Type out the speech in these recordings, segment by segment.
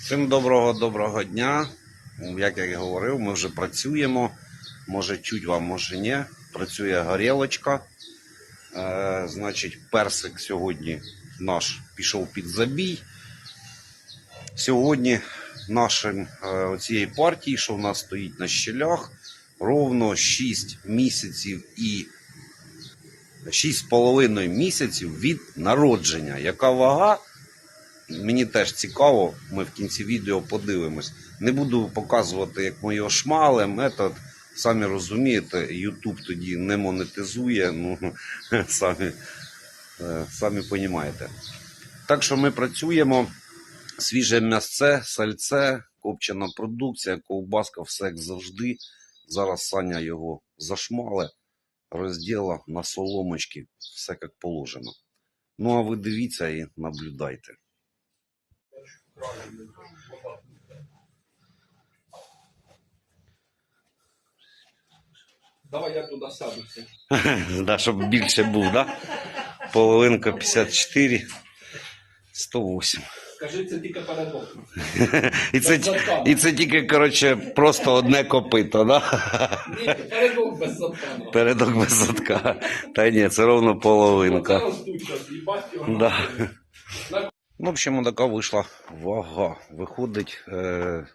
Всім доброго доброго дня. Як я і говорив, ми вже працюємо. Може чуть вам, може ні. Працює горілочка. Е, значить, персик сьогодні наш пішов під забій. Сьогодні нашим е, цієї партії, що в нас стоїть на щелях, ровно 6 місяців і 6,5 місяців від народження. Яка вага? Мені теж цікаво, ми в кінці відео подивимось. Не буду показувати, як ми його шмали. Метод, самі розумієте, YouTube тоді не монетизує. Ну, самі, е, самі розумієте. Так що ми працюємо. Свіже м'ясце, сальце, копчена продукція, ковбаска, все як завжди. Зараз Саня його зашмале, розділа на соломочки, все як положено. Ну а ви дивіться і наблюдайте. Давай я туди сяду. все. Да, щоб більше був, да? Половинка 54, 108. Скажи, це тільки перед окном. І це, і це тільки, коротше, просто одне копито, да? Ні, передок без задка. Передок без задка. Та ні, це ровно Оце половинка. ростуть зараз, їбать його. Да. нахуй. На В общем, така вийшла вага. Виходить е,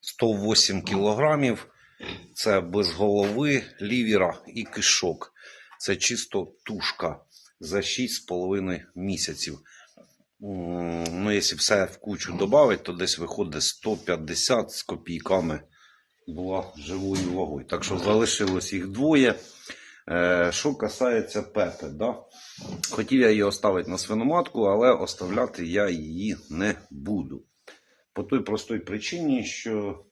108 кілограмів. Це без голови, лівіра і кишок. Це чисто тушка за 6,5 місяців. Ну, якщо все в кучу додати, то десь виходить 150 з копійками була живою вагою. Так що залишилось їх двоє. Е, Що касається Пепи, да? хотів я її оставити на свиноматку, але оставляти я її не буду. По той простій причині, що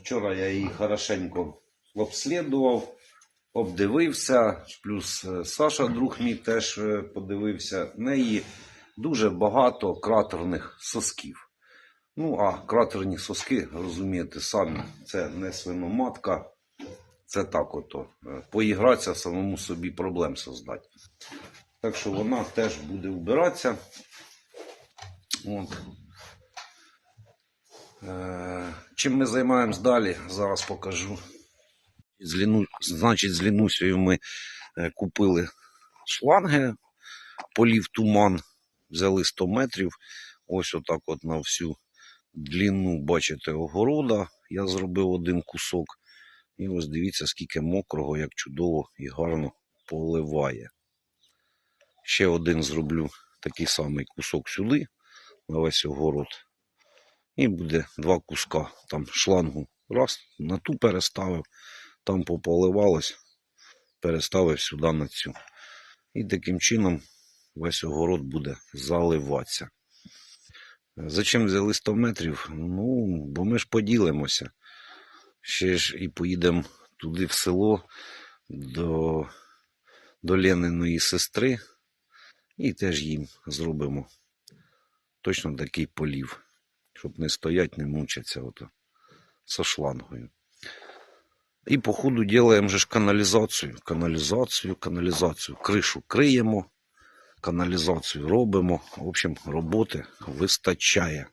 вчора я її хорошенько обслідував, обдивився, плюс е, Саша, друг мій, теж е, подивився. В неї дуже багато кратерних сосків. Ну, а кратерні соски, розумієте, самі, це не свиноматка, це так ото. е, Поігратися, самому собі проблем создати. Так що вона теж буде вбиратися. От. Е, чим ми займаємось далі, зараз покажу. З значить, з Лінусею ми е, купили шланги, полів туман, взяли 100 метрів. Ось отак от на всю длину, бачите, огорода. Я зробив один кусок. І ось дивіться, скільки мокрого, як чудово і гарно поливає. Ще один зроблю такий самий кусок сюди, на весь огород. І буде два куска. Там шлангу раз на ту переставив, там пополивалось, переставив сюди на цю. І таким чином весь огород буде заливатися. Зачем взяли 100 метрів? Ну, бо ми ж поділимося. Ще ж і поїдемо туди в село до, до Лениної сестри. І теж їм зробимо точно такий полів, щоб не стоять, не мучаться ото со шлангою. І по ходу ділаємо же ж каналізацію, каналізацію, каналізацію. Кришу криємо, каналізацію робимо. В общем, роботи вистачає.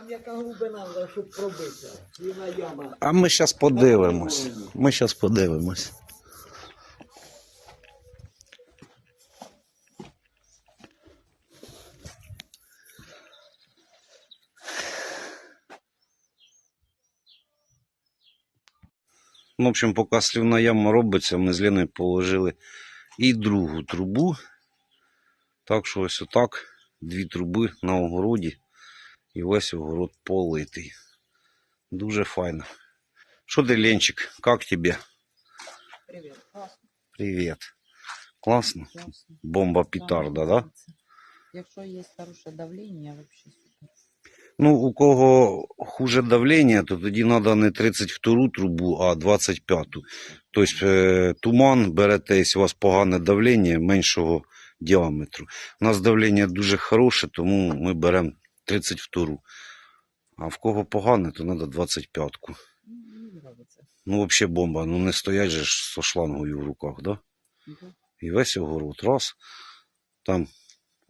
Там яка глибина, щоб пробитися. Рівна яма. А ми зараз подивимось. Ми зараз подивимось. Ну, в общем, поки слівна яма робиться, ми з Леною положили і другу трубу. Так що ось отак, дві труби на огороді, і весь огород политий. Дуже файно. Что ты, Ленчик, как тебе? Привіт. Класно. Привет. Классно? Класно. Бомба петарда, да? Якщо є хороше давлення, взагалі супер. Ну, у кого хуже давлення, то тоді треба не 32 трубу, а 25-ту. Тобто е, туман берете, якщо у вас погане давлення меншого діаметру. У нас давлення дуже хороше, тому ми беремо 32-ру. А в кого погане, то треба 25-ку. Ну. Ну, взагалі бомба. Ну не стоять же ж со шлангою в руках, да? Да. І весь огород. Раз. Там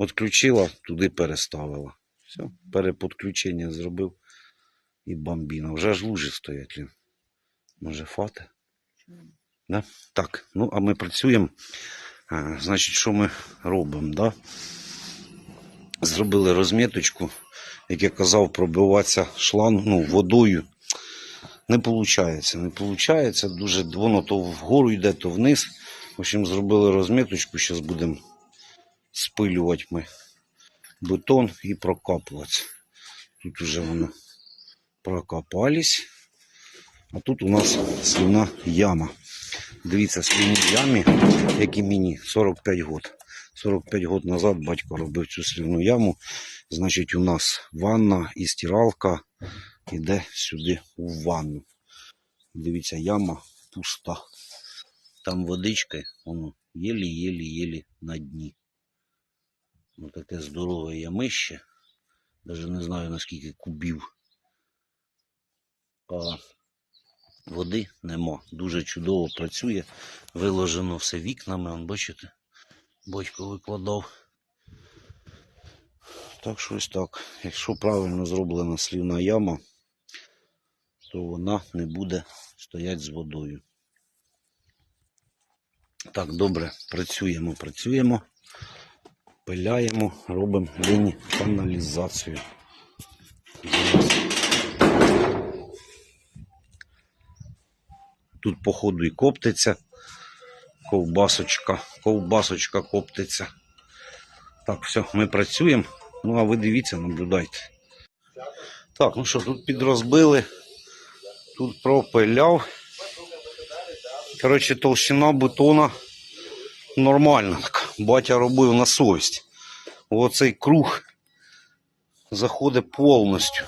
Отключила, туди переставила. Все, переподключення зробив і бомбіна. Вже ж лужі стоять. Лін. Може, фати? Да? Так, ну а ми працюємо. А, значить, що ми робимо? Да? Зробили розміточку, як я казав, пробиватися шланг ну, водою. Не виходить, не виходить. Дуже воно то вгору йде, то вниз. В общем, зробили розміточку, зараз будемо спилювати ми бетон і прокапуватися. Тут вже воно прокопались. А тут у нас слівна яма. Дивіться, слівній ямі, як і мені, 45 год. 45 год назад батько робив цю слівну яму. Значить, у нас ванна і стиралка йде сюди у ванну. Дивіться, яма пуста. Там водичка, воно єлі-єлі-єлі на дні. Ну, таке здорове ямище. Даже не знаю наскільки кубів. А води нема. Дуже чудово працює. Виложено все вікнами, бачите, батько викладав. Так що ось так. Якщо правильно зроблена слівна яма, то вона не буде стояти з водою. Так, добре, працюємо, працюємо, пиляємо, робимо лінії каналізацію. Тут, походу, і коптиться. Ковбасочка, ковбасочка коптиться. Так, все, ми працюємо. Ну, а ви дивіться, наблюдайте. Так, ну що, тут підрозбили, тут пропиляв. Коротше, толщина бетона нормальна. така. Батя робив на совість. Оцей круг заходить повністю.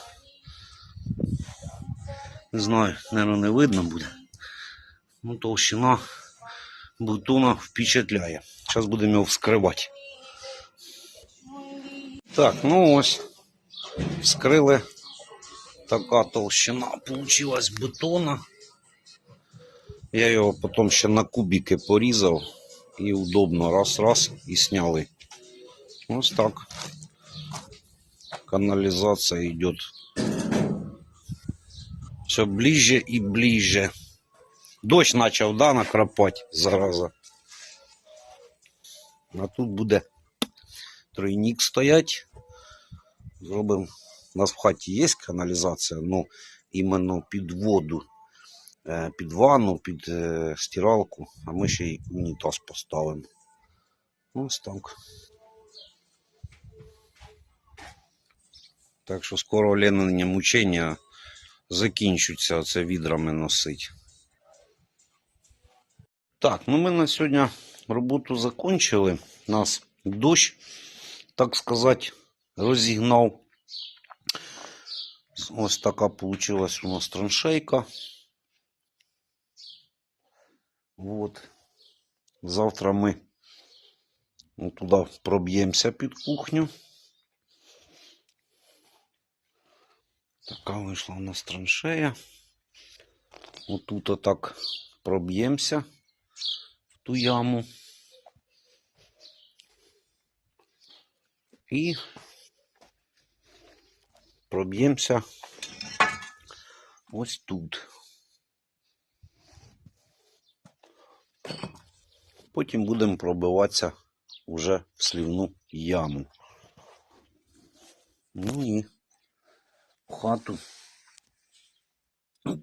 Не знаю, мабуть, не видно буде. Ну, толщина бетона впечатляє. Зараз будемо його вскривати. Так, ну ось. Вскрили. Така толщина получилась бетона. Я його потім ще на кубики порізав і удобно раз-раз і сняли. Ось так. Канализация идет все ближе и ближе. Дощ почав да, накрапати, зараза. А тут буде тройник стоять. Зробимо. У нас в хаті є каналізація, ну іменно під воду, е, під ванну, під е, стиралку, а ми ще й унітаз поставимо. Ось так. Так що скоро Ленині мучення закінчуться це відрами носить. Так, ну ми на сьогодні роботу закончили. Нас дощ, так сказати, розігнав. Ось така получилась у нас траншейка. Вот. Завтра ми туди проб'ємося під кухню. Така вийшла у нас траншея. Отут отак проб'ємося в ту яму. І проб'ємося ось тут. Потім будемо пробиватися вже в слівну яму. Ну і в хату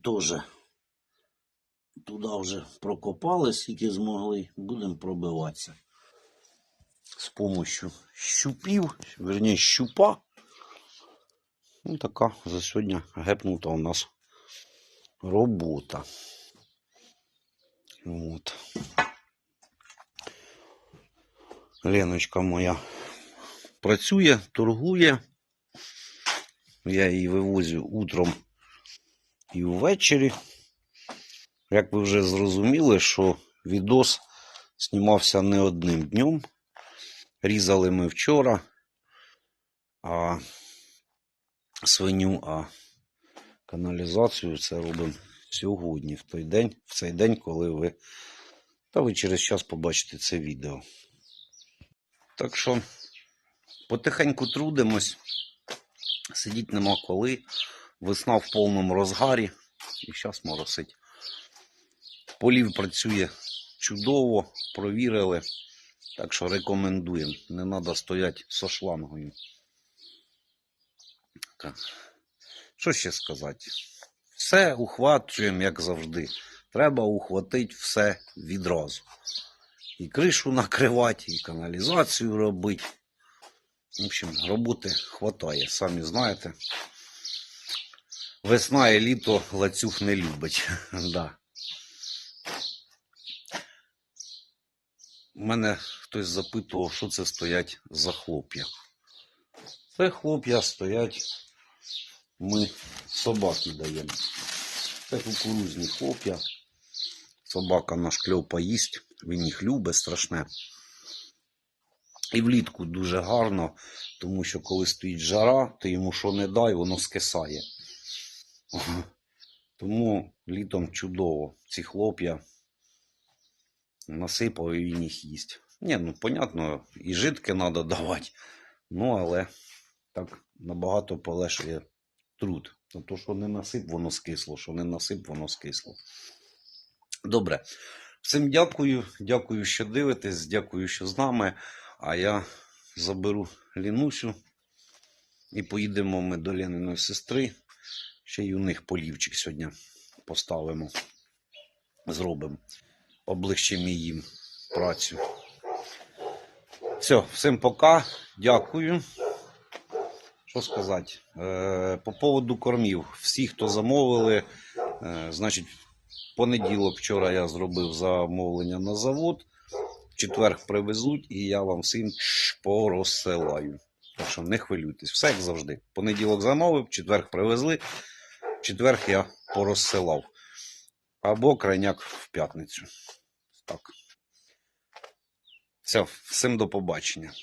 теж туди вже прокопали, скільки змогли, будемо пробиватися з помощью щупів, верні щупа. Ну, така за сьогодні гепнута у нас робота. От. Леночка моя працює, торгує. Я її вивозю утром і ввечері. Як ви вже зрозуміли, що відос знімався не одним днем. Різали ми вчора а свиню, а каналізацію це робимо сьогодні, в той день, в цей день, коли ви. Та ви через час побачите це відео. Так що Потихеньку трудимось. Сидіть нема коли. Весна в повному розгарі. І зараз моросить. Полів працює чудово, провірили. Так що рекомендуємо. Не треба стояти со шлангою. Так. Що ще сказати? Все ухвачуємо, як завжди. Треба ухватити все відразу. І кришу накривати, і каналізацію робити. В общем, роботи хватає, самі знаєте. Весна і літо лацюг не любить. Мене хтось запитував, що це стоять за хлоп'я. Це хлоп'я стоять, ми собаки даємо. Це кукурузні хлоп'я. Собака наш кльопа їсть, він їх любить страшне. І влітку дуже гарно, тому що коли стоїть жара, ти йому що не дай, воно скисає. Тому літом чудово. Ці хлоп'я насипав і він їх їсть. Ні, ну понятно, і жидке треба давати. Ну, але так набагато полегшує труд. А то, що не насип, воно скисло, що не насип, воно скисло. Добре. Всім дякую. Дякую, що дивитесь, дякую, що з нами. А я заберу Лінусю і поїдемо ми до Лениної сестри. Ще й у них полівчик сьогодні поставимо. Зробимо. Облегчимо їм працю. Все, всім пока. Дякую. Що сказати? Е, по поводу кормів. Всі, хто замовили, е, значить, понеділок вчора я зробив замовлення на завод. В четвер привезуть, і я вам всім порозсилаю. Так що не хвилюйтесь. Все як завжди. Понеділок замовив, в четвер привезли, четвер я порозсилав. Або крайняк в п'ятницю. Так. Все, всім до побачення.